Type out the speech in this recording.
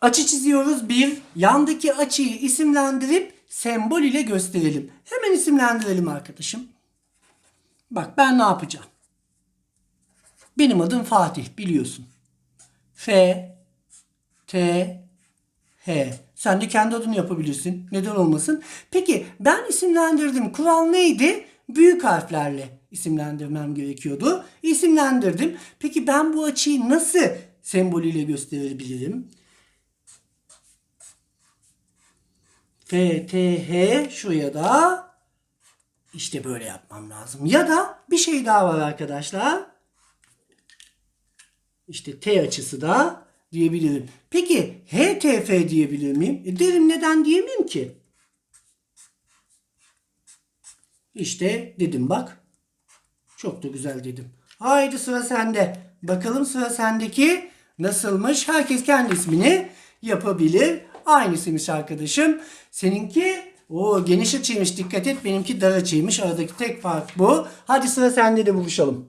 Açı çiziyoruz. Bir, yandaki açıyı isimlendirip sembol ile gösterelim. Hemen isimlendirelim arkadaşım. Bak ben ne yapacağım? Benim adım Fatih biliyorsun. F, T, H. Sen de kendi adını yapabilirsin. Neden olmasın? Peki ben isimlendirdim. Kural neydi? Büyük harflerle isimlendirmem gerekiyordu. İsimlendirdim. Peki ben bu açıyı nasıl sembolüyle gösterebilirim? F, T, H şuraya da işte böyle yapmam lazım. Ya da bir şey daha var arkadaşlar. İşte T açısı da diyebilirim. Peki HTF diyebilir miyim? E derim neden diyemeyim ki? İşte dedim bak. Çok da güzel dedim. Haydi sıra sende. Bakalım sıra sendeki nasılmış? Herkes kendi ismini yapabilir. Aynısıymış arkadaşım. Seninki o geniş açıymış dikkat et. Benimki dar açıymış. Aradaki tek fark bu. Hadi sıra sende de buluşalım.